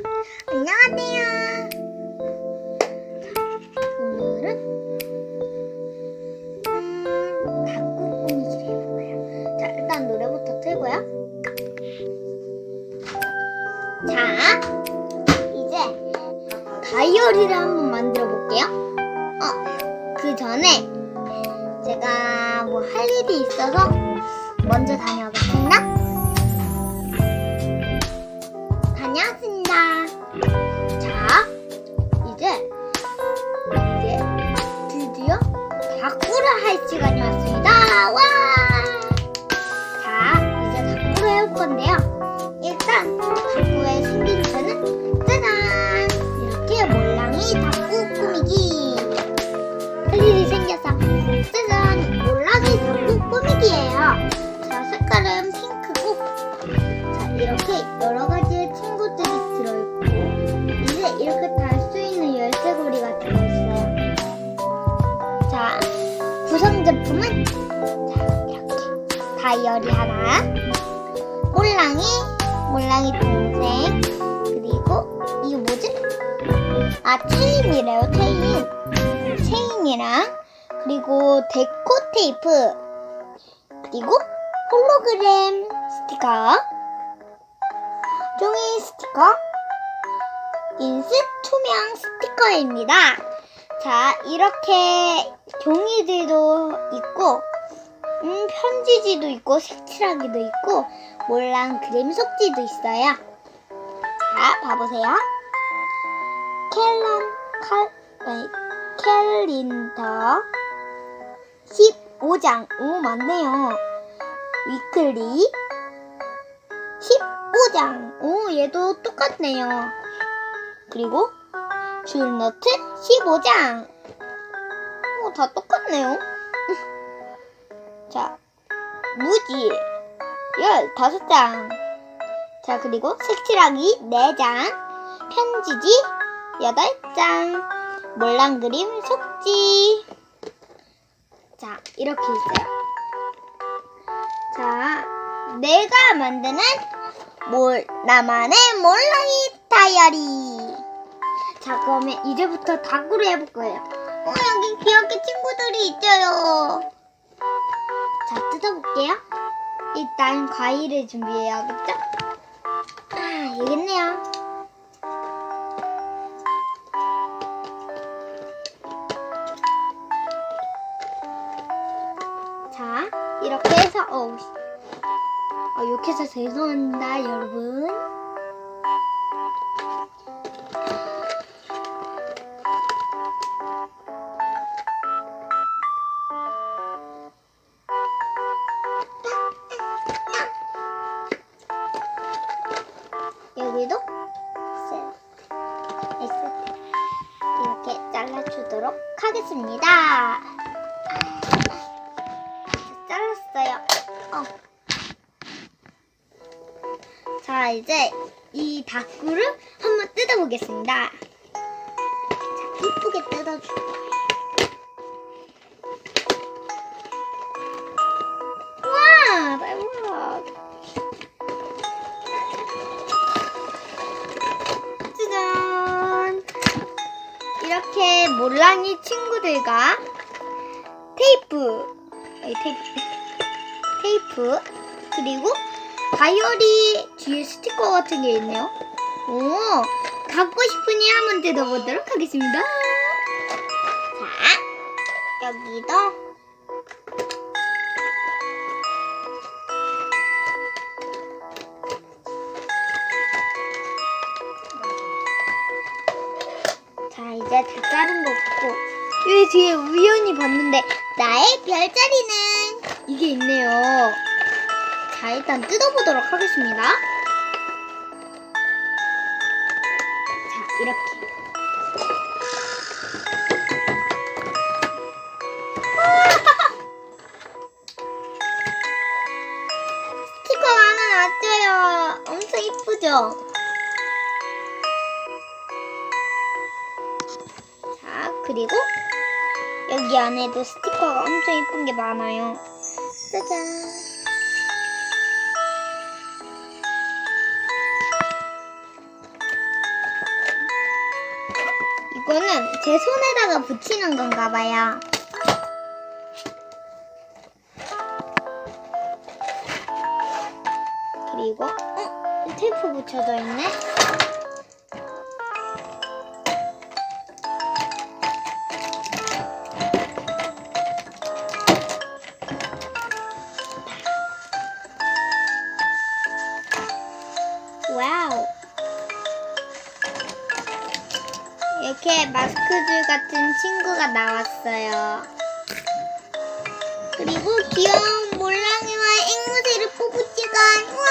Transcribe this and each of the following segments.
안녕하세요. 오늘은 음, 닭국 꾸미기를 해볼까요? 자, 일단 노래부터 틀고요. 자, 이제 다이어리를 한번 만들어 볼게요. 어, 그 전에 제가 뭐 할 일이 있어서 먼저 다녀오겠습니다. 와! 자, 이제 다꾸를 해볼 건데요. 일단 다꾸의 생김새는 짜잔! 이렇게 몰랑이 다꾸 꾸미기. 할 일이 생겨서 짜잔! 몰랑이 다꾸 꾸미기예요. 자, 색깔은 핑크고 자, 이렇게 여러 가지의 친구들이 들어있고, 이제 이렇게 달 수 있는 열쇠고리가 들어있어요. 자, 구성 제품은. 다이어리 하나, 몰랑이, 몰랑이 동생, 그리고, 이게 뭐지? 아, 체인이래요, 체인. 체인이랑, 그리고 데코 테이프, 그리고 홀로그램 스티커, 종이 스티커, 인쇄 투명 스티커입니다. 자, 이렇게 종이들도 있고, 음, 편지지도 있고, 색칠하기도 있고, 몰랑 그림 속지도 있어요. 자, 봐보세요. 캘런, 칼, 아니, 캘린더 15장. 오, 맞네요. 위클리 15장. 오, 얘도 똑같네요. 그리고 줄너트 15장. 오, 다 똑같네요. 자, 무지 15장. 자, 그리고 색칠하기 4장. 편지지 8장. 몰랑 그림 속지. 자, 이렇게 있어요. 자, 내가 만드는 몰, 나만의 몰랑이 다이어리. 자, 그러면 이제부터 다구를 해볼 거예요. 어, 여기 귀엽게 친구들이 있어요. 자, 뜯어볼게요. 일단 과일을 준비해야겠죠? 아, 여기 있네요. 자, 이렇게 해서, 어우, 씨. 어, 욕해서 죄송합니다, 여러분. 잘라주도록 하겠습니다. 잘랐어요. 어. 자, 이제 이 다꾸를 한번 뜯어보겠습니다. 자, 이쁘게 뜯어줄 거예요. 몰랑이 친구들과 테이프, 아니, 테이프, 테이프, 그리고 다이어리 뒤에 스티커 같은 게 있네요. 오, 갖고 싶으니 한번 뜯어보도록 하겠습니다. 자, 여기도. 자, 이제 다 자른 거 같고. 여기 뒤에 우연히 봤는데, 나의 별자리는 이게 있네요. 자, 일단 뜯어보도록 하겠습니다. 자, 이렇게. 스티커 하나 놨어요. 엄청 이쁘죠? 그리고 여기 안에도 스티커가 엄청 이쁜 게 많아요. 짜잔. 이거는 제 손에다가 붙이는 건가 봐요. 그리고 어? 테이프 붙여져 있네. 이렇게 마스크줄 같은 친구가 나왔어요. 그리고 귀여운 몰랑이와 앵무새를 뽑을 시간. 와!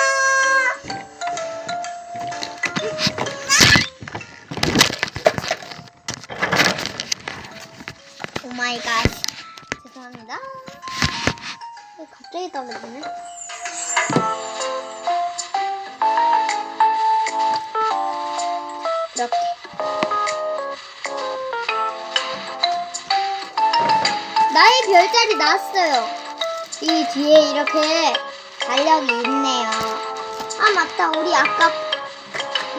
오마이갓. 죄송합니다. 왜 갑자기 떨어지네? 이렇게. 나의 별자리 나왔어요. 이 뒤에 이렇게 달력이 있네요. 아 맞다, 우리 아까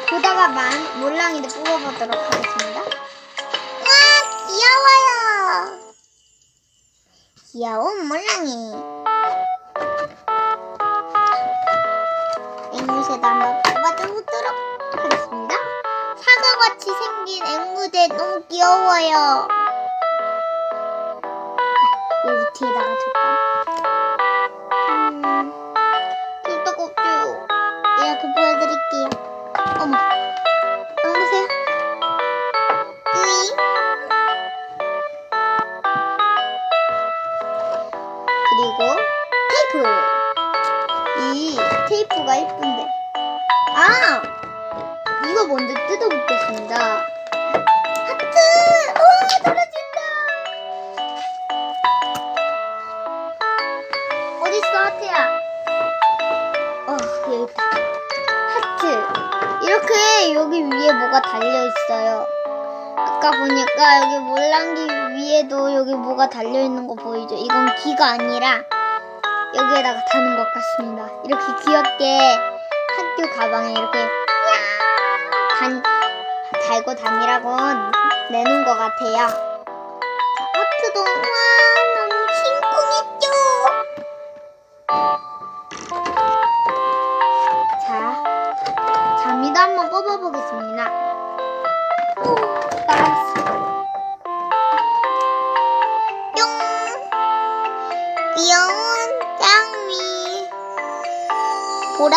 보다가 만 몰랑이도 뽑아보도록 하겠습니다. 와 귀여워요. 귀여운 몰랑이. 앵무새도 한번 뽑아보도록 하겠습니다. 사과같이 생긴 앵무새 너무 귀여워요. 뒤에다가 줄까? 음, 꿀떡없죠. 이렇게 보여드릴게요. 어머, 나오세요. 으잉. 그리고 테이프. 이 테이프가 예쁜데. 아! 이거 먼저 뜯어보겠습니다. 어딨어 하트야? 어 여기 있다. 하트. 이렇게 여기 위에 뭐가 달려 있어요. 아까 보니까 여기 몰랑기 위에도 여기 뭐가 달려 있는 거 보이죠? 이건 귀가 아니라 여기에다가 다는 것 같습니다. 이렇게 귀엽게 학교 가방에 이렇게 단 달고 다니라고 내놓은 것 같아요. 자, 하트도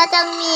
장미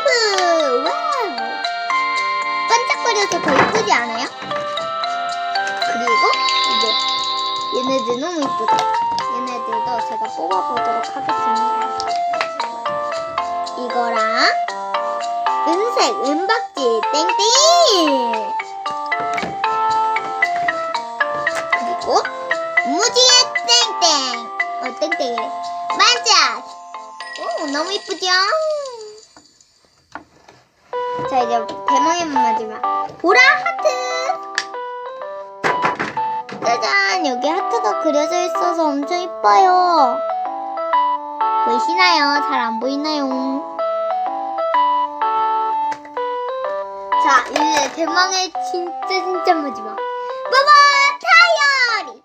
테이프! 와우! 반짝거려서 더 예쁘지 않아요? 그리고 이제 얘네들 너무 이쁘죠? 얘네들도 제가 뽑아보도록 하겠습니다. 이거랑 은색 은박지 땡땡이 그리고 무지개 땡땡 어 땡땡이래 반짝 오 너무 이쁘죠? 자 이제 대망의 마지막. 보라 하트! 짜잔! 여기 하트가 그려져 있어서 엄청 이뻐요. 보이시나요? 잘 안 보이나요? 자 이제 대망의 진짜 진짜 마지막. 빠바 타이어리!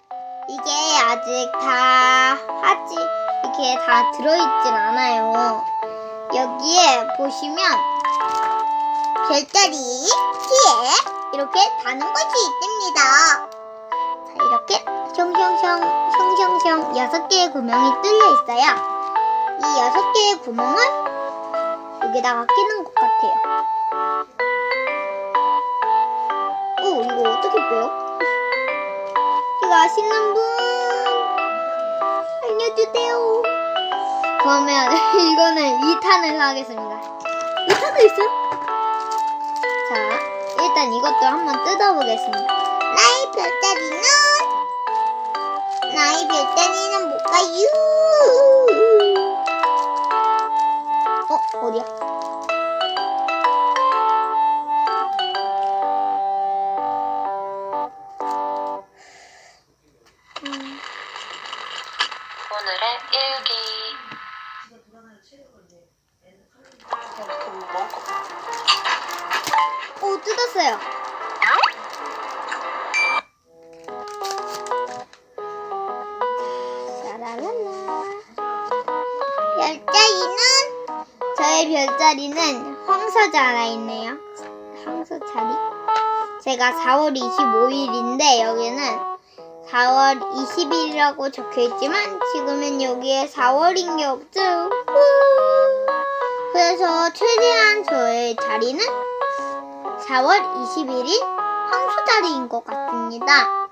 이게 아직 다 하지 이렇게 다 들어있진 않아요. 여기에 보시면 별자리 키에 이렇게 다는 것이 있습니다. 자, 이렇게 숑숑숑 숑숑숑 여섯 개의 구멍이 뚫려 있어요. 이 여섯 개의 구멍을 여기다가 끼는 것 같아요. 오, 이거 어떻게 빼요? 이거 아시는 분 알려주세요. 그러면 이거는 2탄을 하겠습니다. 2탄도 있어요? 자, 일단 이것도 한번 뜯어보겠습니다. 나의 별자리는 나의 별자리는 뭘까요? 어 어디야? 음, 오늘의 일기. 별자리는 저의 별자리는 황소자가 있네요. 황소자리. 제가 4월 25일인데 여기는 4월 20일이라고 적혀 있지만 지금은 여기에 4월인 게 없죠. 후. 그래서 최대한 저의 자리는 4월 21일 황소자리인 것 같습니다.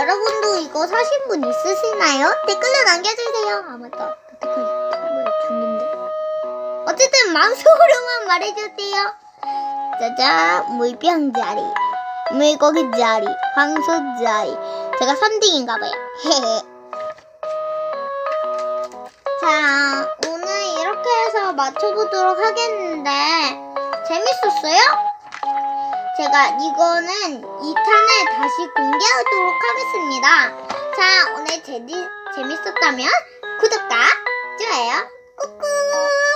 여러분도 이거 사신 분 있으시나요? 댓글로 남겨주세요. 아 맞다. 댓글 중인데. 어쨌든 마음속으로만 말해주세요. 짜잔 물병 자리, 물고기 자리, 황소 자리. 제가 3등인가봐요. 헤헤. 자, 오늘 이렇게 해서 맞춰보도록 하겠는데, 재밌었어요? 제가 이거는 2탄을 다시 공개하도록 하겠습니다. 자, 오늘 제, 재밌었다면 구독과 좋아요 꾹꾹!